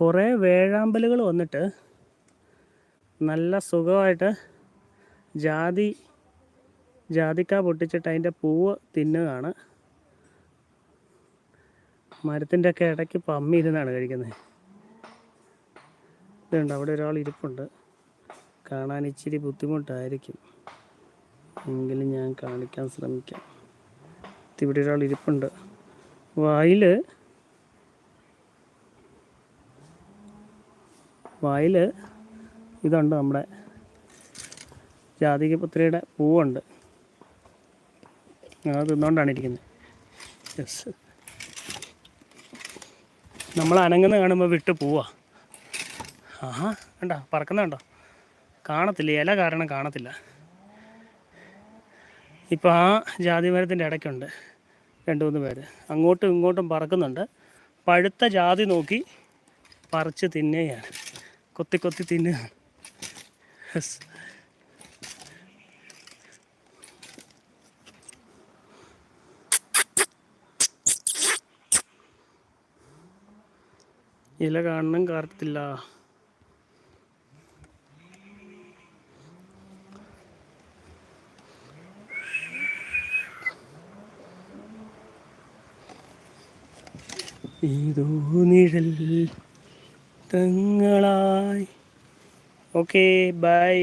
കുറേ വേഴാമ്പലുകൾ വന്നിട്ട് നല്ല സുഖമായിട്ട് ജാതി ജാതിക്ക പൊട്ടിച്ചിട്ട് അതിന്റെ പൂവ് തിന്നുകയാണ്. മരത്തിന്റെ ഒക്കെ ഇടയ്ക്ക് പമ്മി ഇരുന്നാണ് കഴിക്കുന്നത്. ഇതുണ്ട് അവിടെ ഒരാൾ ഇരിപ്പുണ്ട്. കാണാൻ ഇച്ചിരി ബുദ്ധിമുട്ടായിരിക്കും. എങ്കിലും ഞാൻ കാണിക്കാൻ ശ്രമിക്കാം. ഇവിടെ ഒരാൾ ഇരിപ്പുണ്ട്. വായിൽ വായിൽ ഇതുണ്ട് നമ്മുടെ ജാതികപത്രിയുടെ പൂവുണ്ട്. അത് തിന്നുകൊണ്ടാണ് ഇരിക്കുന്നത് യെസ് നമ്മൾ അനങ്ങുന്ന കാണുമ്പോൾ വിട്ട് പോവാ. ആഹാ കണ്ടോ പറക്കുന്ന കണ്ടോ? കാണത്തില്ല ഇല കാരണം കാണത്തില്ല. ഇപ്പോൾ ആ ജാതി മരത്തിന്റെ ഇടയ്ക്കുണ്ട് രണ്ട് മൂന്ന് പേര്. അങ്ങോട്ടും ഇങ്ങോട്ടും പറക്കുന്നുണ്ട്. പഴുത്ത ജാതി നോക്കി പറിച്ച് തിന്നുകയാണ്. കൊത്തി കൊത്തി തിന്നുകയാണ് യെസ് ഇല കാണണം കാർത്തില്ല. ഇതോ നിഴൽ തങ്ങളായി. Okay bye